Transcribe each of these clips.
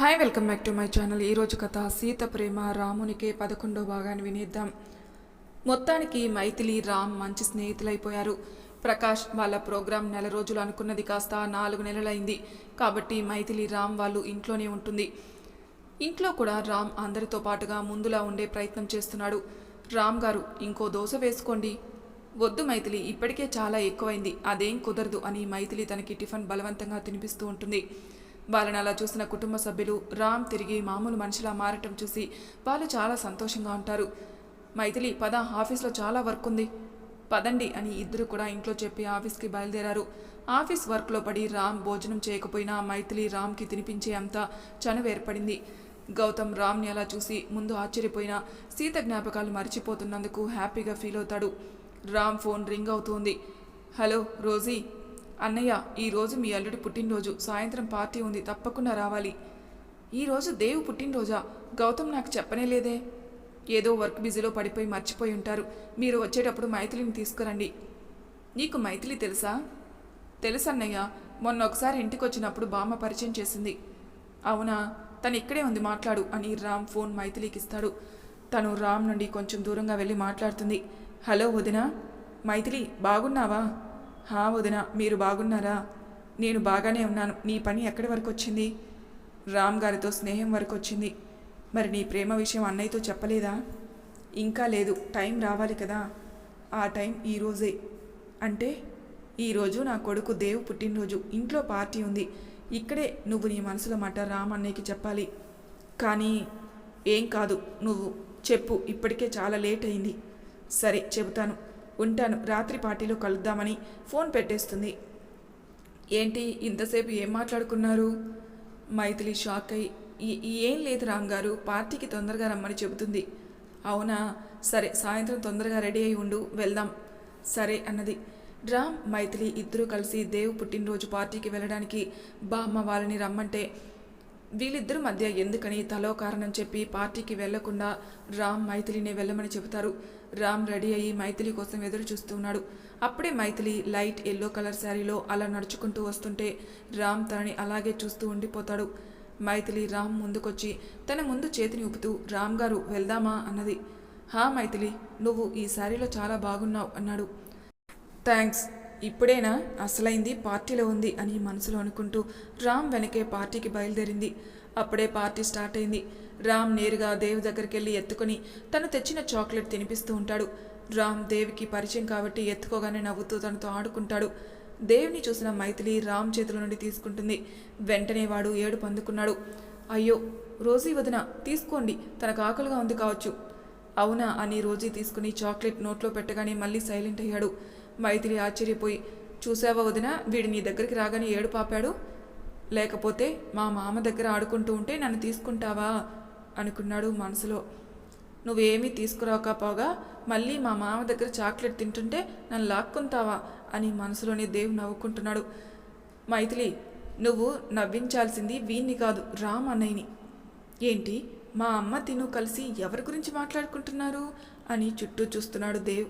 Hi welcome back to my channel ఈరోజు కథ సీత ప్రేమ రామునికే పదకొండో భాగాన్ని వినేద్దాం. మొత్తానికి మైథిలి రామ్ మంచి స్నేహితులైపోయారు. ప్రకాష్ వాళ్ళ ప్రోగ్రాం నెల రోజులు అనుకున్నది కాస్త నాలుగు నెలలైంది. కాబట్టి మైథిలి రామ్ వాళ్ళు ఇంట్లోనే ఉంటుంది. ఇంట్లో కూడా రామ్ అందరితో పాటుగా ముందులా ఉండే ప్రయత్నం చేస్తున్నాడు. రామ్ గారు ఇంకో దోశ వేసుకోండి. వద్దు మైథిలి ఇప్పటికే చాలా ఎక్కువైంది. అదేం కుదరదు అని మైథిలి తనకి టిఫిన్ బలవంతంగా తినిపిస్తూ ఉంటుంది. వాళ్ళని అలా చూసిన కుటుంబ సభ్యులు రామ్ తిరిగి మామూలు మనిషిలా మారటం చూసి వాళ్ళు చాలా సంతోషంగా ఉంటారు. మైథిలి పద ఆఫీస్లో చాలా వర్క్ ఉంది. పదండి అని ఇద్దరు కూడా ఇంట్లో చెప్పి ఆఫీస్కి బయలుదేరారు. ఆఫీస్ వర్క్లో పడి రామ్ భోజనం చేయకపోయినా మైథిలి రామ్కి తినిపించే అంత చనువు ఏర్పడింది. గౌతమ్ రామ్ని అలా చూసి ముందు ఆశ్చర్యపోయిన సీత జ్ఞాపకాలు మర్చిపోతున్నందుకు హ్యాపీగా ఫీల్ అవుతాడు. రామ్ ఫోన్ రింగ్ అవుతుంది హలో రోజీ అన్నయ్య ఈరోజు మీ అల్లుడి పుట్టినరోజు. సాయంత్రం పార్టీ ఉంది తప్పకుండా రావాలి. ఈరోజు దేవు పుట్టినరోజా? గౌతమ్ నాకు చెప్పనే లేదే. ఏదో వర్క్ బిజీలో పడిపోయి మర్చిపోయి ఉంటారు. మీరు వచ్చేటప్పుడు మైథిలిని తీసుకురండి. నీకు మైథిలి తెలుసా? తెలుసన్నయ్య మొన్న ఒకసారి ఇంటికి వచ్చినప్పుడు బామ్మ పరిచయం చేసింది. అవునా? తను ఇక్కడే ఉంది మాట్లాడు అని రామ్ ఫోన్ మైథిలికి ఇస్తాడు. తను రామ్ నుండి కొంచెం దూరంగా వెళ్ళి మాట్లాడుతుంది. హలో వదిన? మైథిలి బాగున్నావా? హా వదిన మీరు బాగున్నారా? నేను బాగానే ఉన్నాను. నీ పని ఎక్కడి వరకు వచ్చింది? రామ్ గారితో స్నేహం వరకు వచ్చింది. మరి నీ ప్రేమ విషయం అన్నయ్యతో చెప్పలేదా? ఇంకా లేదు టైం రావాలి కదా. ఆ టైం ఈరోజే అంటే ఈరోజు నా కొడుకు దేవు పుట్టినరోజు. ఇంట్లో పార్టీ ఉంది. ఇక్కడే నువ్వు నీ మనసులో మాట రామ్ అన్నయ్యకి చెప్పాలి. కానీ ఏం కాదు. నువ్వు చెప్పు ఇప్పటికే చాలా లేట్ అయింది. సరే చెబుతాను. ఉంటాను. రాత్రి పార్టీలో కలుద్దామని ఫోన్ పెట్టేస్తుంది. ఏంటి ఇంతసేపు ఏం మాట్లాడుకున్నారు? మైథిలి షాక్ అయి ఏం లేదు రామ్ గారు పార్టీకి తొందరగా రమ్మని చెబుతుంది. అవునా? సరే సాయంత్రం తొందరగా రెడీ అయి ఉండు వెళ్దాం. సరే అన్నది. రామ్ మైథిలి ఇద్దరూ కలిసి దేవ్ పుట్టినరోజు పార్టీకి వెళ్ళడానికి బామ్మ వాళ్ళని రమ్మంటే వీళ్ళిద్దరి మధ్య ఎందుకని తలో కారణం చెప్పి పార్టీకి వెళ్ళకుండా రామ్ మైథిలిని వెళ్ళమని చెబుతారు. రామ్ రెడీ అయ్యి మైథిలి కోసం ఎదురు చూస్తున్నాడు. అప్పుడే మైథిలి లైట్ ఎల్లో కలర్ శారీలో అలా నడుచుకుంటూ వస్తుంటే రామ్ తనని అలాగే చూస్తూ ఉండిపోతాడు. మైథిలి రామ్ ముందుకొచ్చి తన ముందు చేతిని ఊపుతూ రామ్ గారు వెళ్దామా? అన్నది. హా మైథిలి నువ్వు ఈ శారీలో చాలా బాగున్నావు అన్నాడు. థ్యాంక్స్ ఇప్పుడేనా? అసలైంది పార్టీలో ఉంది అని మనసులో అనుకుంటూ రామ్ వెనకే పార్టీకి బయలుదేరింది. అప్పుడే పార్టీ స్టార్ట్ అయింది. రామ్ నేరుగా దేవ్ దగ్గరికి వెళ్ళి ఎత్తుకొని తను తెచ్చిన చాక్లెట్ తినిపిస్తూ ఉంటాడు. రామ్ దేవికి పరిచయం కాబట్టి ఎత్తుకోగానే నవ్వుతూ తనతో ఆడుకుంటాడు. దేవ్ని చూసిన మైథిలి రామ్ చేతుల నుండి తీసుకుంటుంది. వెంటనే వాడు ఏడు పందుకున్నాడు. అయ్యో రోజీ వదిన తీసుకోండి తనకు ఆకలిగా ఉంది కావచ్చు. అవునా అని రోజీ తీసుకుని చాక్లెట్ నోట్లో పెట్టగానే మళ్ళీ సైలెంట్ అయ్యాడు. మైథిలి ఆశ్చర్యపోయి చూసావా వదిన వీడి నీ దగ్గరికి రాగానే ఏడు పాపాడు? లేకపోతే మా మామ దగ్గర ఆడుకుంటూ ఉంటే నన్ను తీసుకుంటావా? అనుకున్నాడు మనసులో. నువ్వేమీ తీసుకురాకపోగా మళ్ళీ మా మామ దగ్గర చాక్లెట్ తింటుంటే నన్ను లాక్కుంటావా? అని మనసులోనే దేవు నవ్వుకుంటున్నాడు. మైథిలి నువ్వు నవ్వించాల్సింది వీణ్ణి కాదు రామ్ అన్నయ్యని. ఏంటి మా అమ్మ తిను కలిసి ఎవరి గురించి మాట్లాడుకుంటున్నారు? అని చుట్టూ చూస్తున్నాడు దేవ్.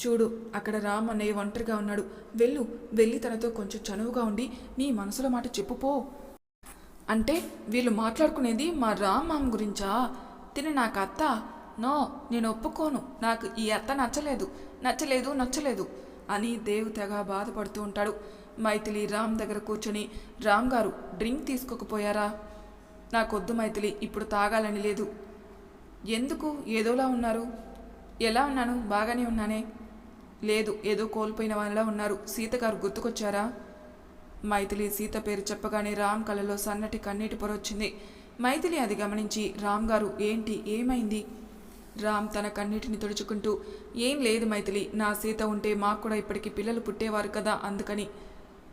చూడు అక్కడ రామ్ అన్నయ్య ఒంటరిగా ఉన్నాడు. వెళ్ళు వెళ్ళి తనతో కొంచెం చనువుగా ఉండి నీ మనసులో మాట చెప్పుపో అంటే వీళ్ళు మాట్లాడుకునేది మా రామ్ మామ గురించా? తిని నాకు అత్త. నో నేను ఒప్పుకోను. నాకు ఈ అత్త నచ్చలేదు. నచ్చలేదు నచ్చలేదు అని దేవ్ తెగ బాధపడుతూ ఉంటాడు. మైథిలి రామ్ దగ్గర కూర్చొని రామ్ గారు డ్రింక్ తీసుకోకపోయారా? నాకొద్దు మైథిలి ఇప్పుడు తాగాలని లేదు. ఎందుకు? ఏదోలా ఉన్నారు. ఎలా ఉన్నాను? బాగానే ఉన్నానే. లేదు ఏదో కోల్పోయిన వాళ్ళలా ఉన్నారు. సీత గారు గుర్తుకొచ్చారా? మైథిలి సీత పేరు చెప్పగానే రామ్ కళ్ళలో సన్నటి కన్నీటి పొరొచ్చింది మైథిలి అది గమనించి రామ్ గారు ఏంటి ఏమైంది? రామ్ తన కన్నీటిని తుడుచుకుంటూ ఏం లేదు మైథిలి నా సీత ఉంటే మాకు కూడా ఇప్పటికి పిల్లలు పుట్టేవారు కదా అందుకని.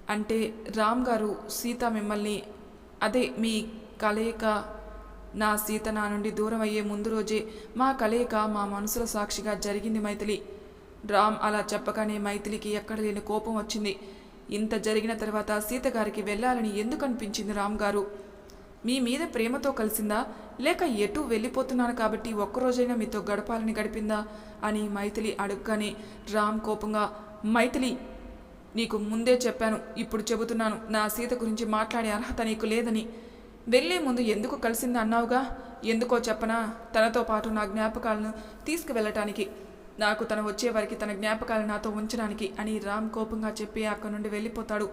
అంటే రామ్ గారు సీత మిమ్మల్ని అదే మీ కలయిక నా సీత నా నుండి దూరం అయ్యే ముందు రోజే మా కలయిక మా మనసుల సాక్షిగా జరిగింది మైథిలి. రామ్ అలా చెప్పగానే మైథిలికి ఎక్కడ లేని కోపం వచ్చింది. ఇంత జరిగిన తర్వాత సీత గారికి వెళ్ళాలని ఎందుకు అనిపించింది రామ్ గారు? మీ మీద ప్రేమతో కలిసిందా? లేక ఎటు వెళ్ళిపోతున్నాను కాబట్టి ఒక్కరోజైనా మీతో గడపాలని గడిపిందా? అని మైథిలి అడుగగానే రామ్ కోపంగా మైథిలి నీకు ముందే చెప్పాను ఇప్పుడు చెబుతున్నాను నా సీత గురించి మాట్లాడే అర్హత నీకు లేదని. వెళ్ళే ముందు ఎందుకు కలిసింది అన్నావుగా? ఎందుకో చెప్పనా? తనతో పాటు నా జ్ఞాపకాలను తీసుకువెళ్ళటానికి. నాకు తను వచ్చే వారికి తన జ్ఞాపకాలు నాతో ఉంచడానికి అని రామ్ కోపంగా చెప్పి అక్కడి నుండి వెళ్ళిపోతాడు.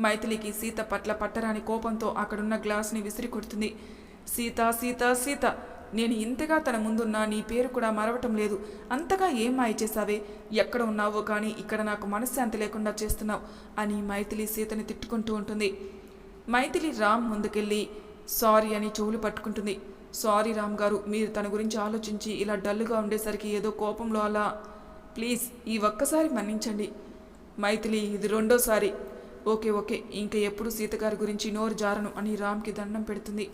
మైథిలికి సీత పట్ల పట్టరాని కోపంతో అక్కడున్న గ్లాస్ని విసిరి కొడుతుంది. సీత సీత సీత నేను ఇంతగా తన ముందున్నా నీ పేరు కూడా మరవటం లేదు. అంతగా ఏం మాయ చేశావే? ఎక్కడ ఉన్నావో కానీ ఇక్కడ నాకు మనశ్శాంతి లేకుండా చేస్తున్నావు అని మైథిలి సీతని తిట్టుకుంటూ ఉంటుంది. మైథిలి రామ్ ముందుకెళ్ళి సారీ అని చెవులు పట్టుకుంటుంది. సారీ రామ్ గారు మీరు తన గురించి ఆలోచించి ఇలా డల్లుగా ఉండేసరికి ఏదో కోపంలో అలా. ప్లీజ్ ఈ ఒక్కసారి మన్నించండి. మైథిలి ఇది రెండోసారి. Okay okay. ఇంక ఎప్పుడు సీత గారి గురించి నోరు జారను అని రామ్కి దండం పెడుతుంది.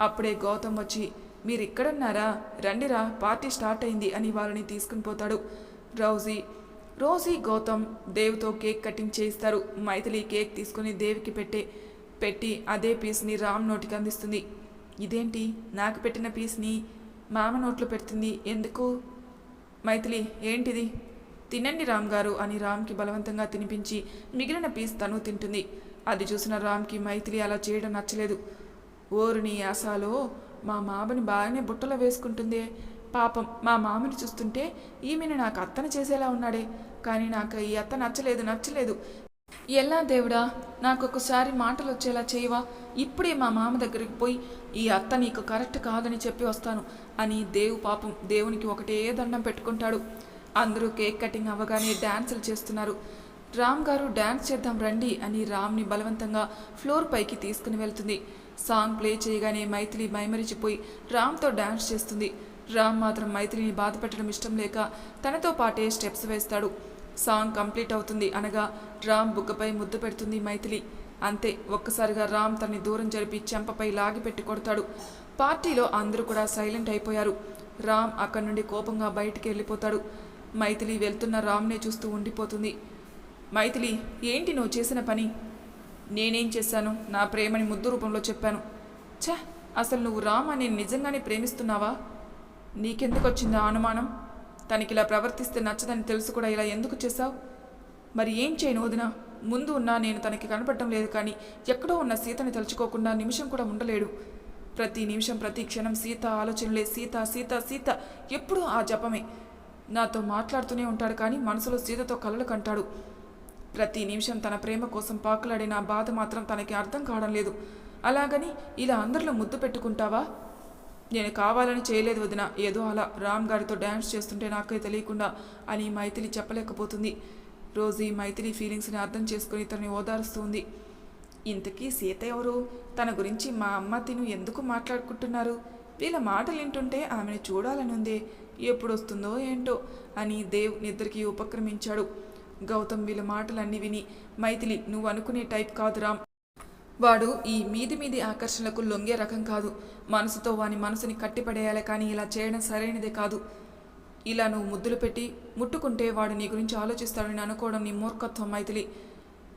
అప్పుడే గౌతమ్ వచ్చి మీరు ఇక్కడన్నారా? రండిరా పార్టీ స్టార్ట్ అయింది అని వాళ్ళని తీసుకుని పోతాడు. రౌజీ రోజీ గౌతమ్ దేవ్తో కేక్ కటింగ్ చేయిస్తారు. మైథిలి కేక్ తీసుకుని దేవికి పెట్టే పెట్టి అదే పీస్ని రామ్ నోటికి అందిస్తుంది. ఇదేంటి? నాకు పెట్టిన పీస్ని మామ నోట్లో పెడుతుంది. ఎందుకు? మైథిలి ఏంటిది? తినండి రామ్ గారు అని రామ్కి బలవంతంగా తినిపించి మిగిలిన పీస్ తను తింటుంది. అది చూసిన రామ్కి మైథిలి అలా చేయడం నచ్చలేదు. ఓరుని యాసాలో మా మామని బాగానే బుట్టలో వేసుకుంటుందే. పాపం మా మామని చూస్తుంటే ఈమెను నాకు అత్తన చేసేలా ఉన్నాడే. కానీ నాకు ఈ అత్త నచ్చలేదు నచ్చలేదు. ఎలా దేవుడా నాకొకసారి మాటలు వచ్చేలా చేయవా? ఇప్పుడే మా మామ దగ్గరికి పోయి ఈ అత్త నీకు కరెక్ట్ కాదని చెప్పి వస్తాను అని దేవు పాపం దేవునికి ఒకటే దండం పెట్టుకుంటాడు. అందరూ కేక్ కటింగ్ అవ్వగానే డ్యాన్సులు చేస్తున్నారు. రామ్ గారు డ్యాన్స్ చేద్దాం రండి అని రామ్ని బలవంతంగా ఫ్లోర్ పైకి తీసుకుని వెళ్తుంది. సాంగ్ ప్లే చేయగానే మైథిలి మైమరిచిపోయి రామ్తో డ్యాన్స్ చేస్తుంది. రామ్ మాత్రం మైథిలిని బాధపెట్టడం ఇష్టం లేక తనతో పాటే స్టెప్స్ వేస్తాడు. సాంగ్ కంప్లీట్ అవుతుంది అనగా రామ్ బుగ్గపై ముద్దు పెడుతుంది మైథిలి. అంతే ఒక్కసారిగా రామ్ తనని దూరం జరిపి చెంపపై లాగి పెట్టి కొడతాడు. పార్టీలో అందరూ కూడా సైలెంట్ అయిపోయారు. రామ్ అక్కడి నుండి కోపంగా బయటికి వెళ్ళిపోతాడు. మైథిలి వెళ్తున్న రామ్నే చూస్తూ ఉండిపోతుంది. మైథిలి ఏంటి నువ్వు చేసిన పని? నేనేం చేశాను? నా ప్రేమని ముద్దు రూపంలో చెప్పాను. ఛ అసలు నువ్వు రామ్ అని నిజంగానే ప్రేమిస్తున్నావా? నీకెందుకు వచ్చిందా అనుమానం? తనకి ఇలా ప్రవర్తిస్తే నచ్చదని తెలుసు కూడా ఇలా ఎందుకు చేశావు? మరి ఏం చేయను వదిన? ముందు ఉన్నా నేను తనకి కనపడటం లేదు కానీ ఎక్కడో ఉన్న సీతని తలుచుకోకుండా నిమిషం కూడా ఉండలేడు. ప్రతి నిమిషం ప్రతి క్షణం సీత ఆలోచనలే. సీత సీత సీత ఎప్పుడూ ఆ జపమే. నాతో మాట్లాడుతూనే ఉంటాడు కానీ మనసులో సీతతో కలలు కంటాడు. ప్రతి నిమిషం తన ప్రేమ కోసం పాకులాడే నా బాధ మాత్రం తనకి అర్థం కావడం లేదు. అలాగని ఇలా అందరిలో ముద్దు పెట్టుకుంటావా? నేను కావాలని చేయలేదు వదిన. ఏదో అలా రామ్ గారితో డ్యాన్స్ చేస్తుంటే నాకే తెలియకుండా అని మైథిలి చెప్పలేకపోతుంది. రోజీ మైథిలి ఫీలింగ్స్ని అర్థం చేసుకుని తనని ఓదారుస్తుంది ఇంతకీ సీత ఎవరు? తన గురించి మా అమ్మ తిను ఎందుకు మాట్లాడుకుంటున్నారు? వీళ్ళ మాటలు వింటుంటే ఆమెను చూడాలని ఉందే. ఎప్పుడు వస్తుందో ఏంటో అని దేవ్ నిద్రకి ఉపక్రమించాడు. గౌతమ్ వీళ్ళ మాటలన్నీ విని మైథిలి నువ్వు అనుకునే టైప్ కాదు రామ్. వాడు ఈ మీది మీది ఆకర్షణలకు లొంగే రకం కాదు. మనసుతో వాని మనసుని కట్టిపడేయాలి కానీ ఇలా చేయడం సరైనదే కాదు. ఇలా నువ్వు ముద్దులు పెట్టి ముట్టుకుంటే వాడు నీ గురించి ఆలోచిస్తాడని అనుకోవడం నీ మూర్ఖత్వం మైథిలి.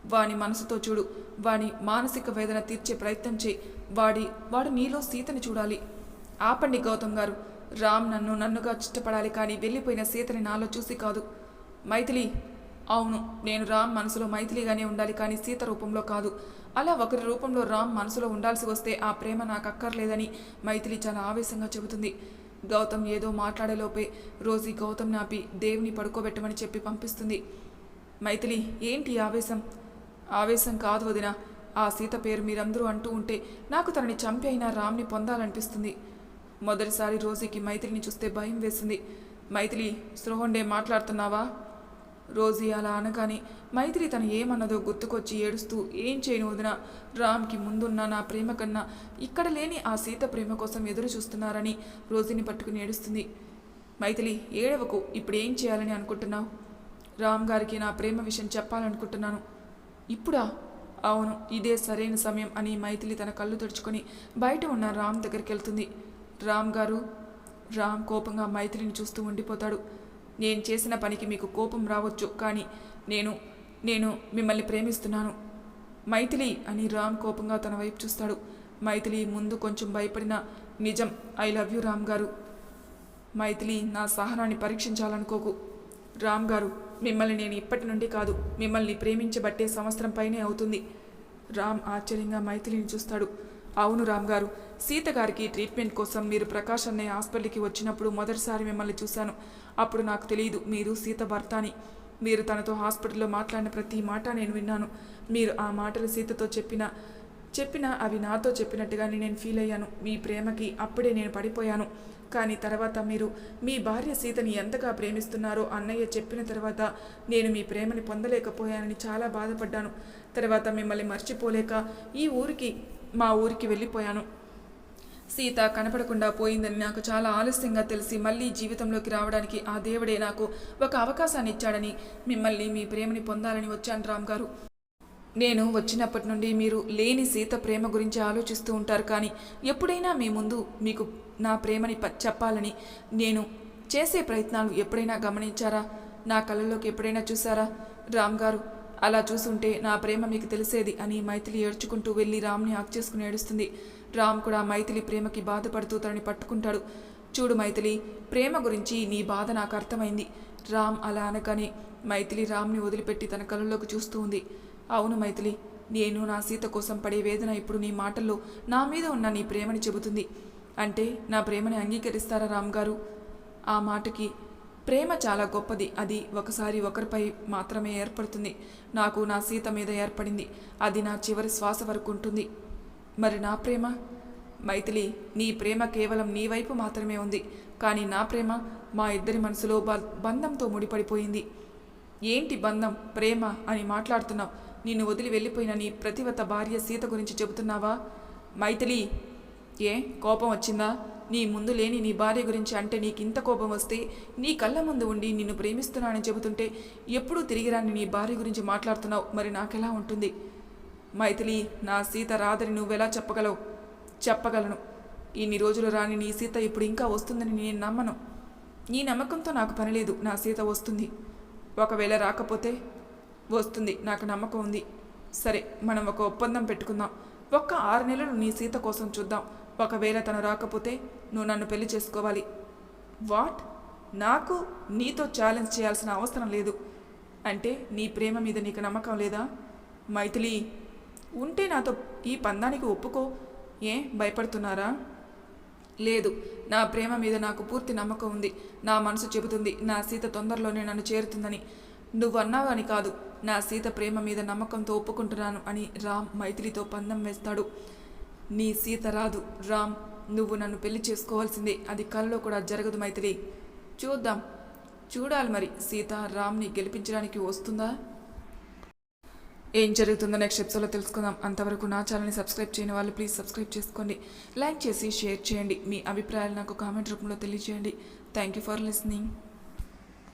వాని మనసుతో చూడు. వాని మానసిక వేదన తీర్చే ప్రయత్నం చేయి. వాడి వాడు నీలో సీతని చూడాలి. ఆపండి గౌతమ్ గారు. రామ్ నన్ను నన్నుగా ఇష్టపడాలి కానీ వెళ్ళిపోయిన సీతని నాలో చూసి కాదు. మైథిలి అవును నేను రామ్ మనసులో మైథిలిగానే ఉండాలి కానీ సీత రూపంలో కాదు. అలా ఒకరి రూపంలో రామ్ మనసులో ఉండాల్సి వస్తే ఆ ప్రేమ నాకు అక్కర్లేదని మైథిలి చాలా ఆవేశంగా చెబుతుంది. గౌతమ్ ఏదో మాట్లాడేలోపే రోజీ గౌతమ్ నాపి దేవుని పడుకోబెట్టమని చెప్పి పంపిస్తుంది. మైథిలి ఏంటి ఆవేశం? ఆవేశం కాదు వదిన. ఆ సీత పేరు మీరందరూ అంటూ ఉంటే నాకు తనని చంపి అయినా రామ్ని పొందాలనిపిస్తుంది. మొదటిసారి రోజీకి మైథిలిని చూస్తే భయం వేసింది. మైథిలి స్రోహండే మాట్లాడుతున్నావా? రోజీ అలా అనగానే మైత్రి తను ఏమన్నదో గుర్తుకొచ్చి ఏడుస్తూ ఏం చేయను వదిన? రామ్కి ముందున్న నా ప్రేమ కన్నా ఇక్కడ లేని ఆ సీత ప్రేమ కోసం ఎదురు చూస్తున్నారని రోజీని పట్టుకుని ఏడుస్తుంది. మైథిలి ఏడవకు ఇప్పుడు ఏం చేయాలని అనుకుంటున్నావు? రామ్ గారికి నా ప్రేమ విషయం చెప్పాలనుకుంటున్నాను. ఇప్పుడా? అవును ఇదే సరైన సమయం అని మైథిలి తన కళ్ళు తుడుచుకొని బయట ఉన్న రామ్ దగ్గరికి వెళ్తుంది. రామ్ గారు రామ్ కోపంగా మైథిలిని చూస్తూ ఉండిపోతాడు. నేను చేసిన పనికి మీకు కోపం రావచ్చు కానీ నేను నేను మిమ్మల్ని ప్రేమిస్తున్నాను. మైథిలి అని రామ్ కోపంగా తన వైపు చూస్తాడు. మైథిలి ముందు కొంచెం భయపడిన నిజం ఐ లవ్ యూ రామ్ గారు. మైథిలి నా సహనాన్ని పరీక్షించాలనుకోకు. రామ్ గారు మిమ్మల్ని నేను ఇప్పటి నుండి కాదు మిమ్మల్ని ప్రేమించబట్టే సంవత్సరం పైనే అవుతుంది. రామ్ ఆశ్చర్యంగా మైథిలిని చూస్తాడు. అవును రామ్ గారు. సీత గారికి ట్రీట్మెంట్ కోసం మీరు ప్రకాష్ అన్నయ్య హాస్పిటల్కి వచ్చినప్పుడు మొదటిసారి మిమ్మల్ని చూశాను. అప్పుడు నాకు తెలియదు మీరు సీత భర్త అని మీరు తనతో హాస్పిటల్లో మాట్లాడిన ప్రతి మాట నేను విన్నాను. మీరు ఆ మాటలు సీతతో చెప్పిన చెప్పిన అవి నాతో చెప్పినట్టుగానే నేను ఫీల్ అయ్యాను. మీ ప్రేమకి అప్పుడే నేను పడిపోయాను. కానీ తర్వాత మీరు మీ భార్య సీతని ఎంతగా ప్రేమిస్తున్నారో అన్నయ్య చెప్పిన తర్వాత నేను మీ ప్రేమని పొందలేకపోయానని చాలా బాధపడ్డాను. తర్వాత మిమ్మల్ని మర్చిపోలేక ఈ ఊరికి మా ఊరికి వెళ్ళిపోయాను. సీత కనపడకుండా పోయిందని నాకు చాలా ఆలస్యంగా తెలిసి మళ్ళీ జీవితంలోకి రావడానికి ఆ దేవుడే నాకు ఒక అవకాశాన్ని ఇచ్చాడని మిమ్మల్ని మీ ప్రేమని పొందాలని వచ్చాను రామ్ గారు. నేను వచ్చినప్పటి నుండి మీరు లేని సీత ప్రేమ గురించి ఆలోచిస్తూ ఉంటారు కానీ ఎప్పుడైనా మీ ముందు మీకు నా ప్రేమని ప- చెప్పాలని నేను చేసే ప్రయత్నాలు ఎప్పుడైనా గమనించారా? నా కళ్ళలోకి ఎప్పుడైనా చూసారా రామ్ గారు అలా చూసుంటే నా ప్రేమ మీకు తెలిసేది అని మైథిలి ఏడ్చుకుంటూ వెళ్ళి రామ్ని హక్ చేసుకుని ఏడుస్తుంది. రామ్ కూడా మైథిలి ప్రేమకి బాధపడుతూ తనని పట్టుకుంటాడు. చూడు మైథిలి ప్రేమ గురించి నీ బాధ నాకు అర్థమైంది. రామ్ అలా అనగానే మైథిలి రామ్ని వదిలిపెట్టి తన కళ్ళలోకి చూస్తూ ఉంది. అవును మైథిలి నేను నా సీత కోసం పడే వేదన ఇప్పుడు నీ మాటల్లో నా మీద ఉన్న నీ ప్రేమని చెబుతుంది. అంటే నా ప్రేమని అంగీకరిస్తారా రామ్ గారు ఆ మాటకి ప్రేమ చాలా గొప్పది. అది ఒకసారి ఒకరిపై మాత్రమే ఏర్పడుతుంది. నాకు నా సీత మీద ఏర్పడింది. అది నా చివరి శ్వాస వరకు ఉంటుంది. మరి నా ప్రేమ? మైథిలి నీ ప్రేమ కేవలం నీ వైపు మాత్రమే ఉంది. కానీ నా ప్రేమ మా ఇద్దరి మనసులో బ- బంధంతో ముడిపడిపోయింది. ఏంటి బంధం? ప్రేమ అని మాట్లాడుతున్నావు. నిన్ను వదిలి వెళ్ళిపోయిన నీ ప్రతివత భార్య సీత గురించి చెబుతున్నావా? మైథిలి ఏ? కోపం వచ్చిందా? నీ ముందు లేని నీ భార్య గురించి అంటే నీకు ఇంత కోపం వస్తే నీ కళ్ళ ముందు ఉండి నిన్ను ప్రేమిస్తున్నానని చెబుతుంటే ఎప్పుడూ తిరిగి రాని నీ భార్య గురించి మాట్లాడుతున్నావు. మరి నాకెలా ఉంటుంది? మైథిలి నా సీత రాదని నువ్వెలా చెప్పగలవు? చెప్పగలను. ఇన్ని రోజులు రాని నీ సీత ఇప్పుడు ఇంకా వస్తుందని నేను నమ్మను. నీ నమ్మకంతో నాకు పనిలేదు నా సీత వస్తుంది. ఒకవేళ రాకపోతే వస్తుంది. నాకు నమ్మకం ఉంది. సరే మనం ఒక ఒప్పందం పెట్టుకుందాం. ఒక్క ఆరు నెలలు నీ సీత కోసం చూద్దాం. ఒకవేళ తను రాకపోతే నువ్వు నన్ను పెళ్ళి చేసుకోవాలి. వాట్? నాకు నీతో ఛాలెంజ్ చేయాల్సిన అవసరం లేదు. అంటే నీ ప్రేమ మీద నీకు నమ్మకం లేదా? మైథిలి ఉంటే నాతో ఈ పందానికి ఒప్పుకో. ఏ భయపడుతున్నారా? లేదు నా ప్రేమ మీద నాకు పూర్తి నమ్మకం ఉంది. నా మనసు చెబుతుంది నా సీత తొందరలోనే నన్ను చేరుతుందని. నువ్వు అని కాదు నా సీత ప్రేమ మీద నమ్మకంతో ఒప్పుకుంటున్నాను అని రామ్ మైథిలితో పందం వేస్తాడు. నీ సీత రాదు రామ్. నువ్వు నన్ను పెళ్ళి చేసుకోవాల్సిందే. అది కలలో కూడా జరగదు మైథిలి. చూద్దాం. చూడాలి మరి. సీత రామ్ని గెలిపించడానికి వస్తుందా? ఏం జరుగుతుందో నెక్స్ట్ ఎపిసోడ్లో తెలుసుకుందాం. అంతవరకు నా ఛానల్ని సబ్స్క్రైబ్ చేయని వాళ్ళు ప్లీజ్ సబ్స్క్రైబ్ చేసుకోండి. లైక్ చేసి షేర్ చేయండి. మీ అభిప్రాయాలు నాకు కామెంట్ రూపంలో తెలియజేయండి థ్యాంక్ యూ ఫర్ లిసనింగ్